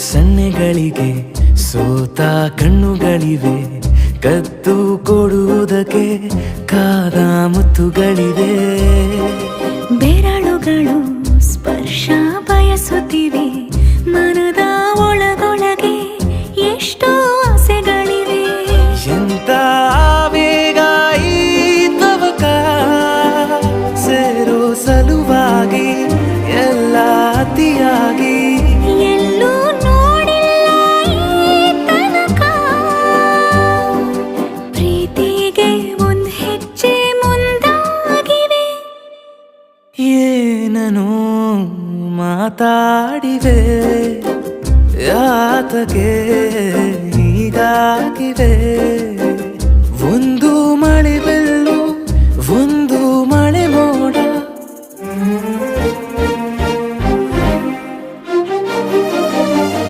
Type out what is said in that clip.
ಸನ್ನೆಗಳಿಗೆ ಸೋತ ಕಣ್ಣುಗಳಿವೆ ಕತ್ತು ಕೊಡುವುದಕ್ಕೆ ಕಾದ ಮುತ್ತುಗಳಿವೆ. ಬೆರಳುಗಳು ಸ್ಪರ್ಶ ಬಯಸುತ್ತಿವೆ ಮನದ ಒಳಗೊಳಗೆ ಎಷ್ಟೋ ಆಸೆಗಳಿವೆ. ಎಂತ ಬೇಗ ಈ ತವಕ ಸೇರೋ ಸಲುವಾಗಿ ಏನನು ಮಾತಾಡಿದೆ? ಯಾತಗೆ ಹೀಗಾಗಿದೆ. ಒಂದು ಮಳಿವೆ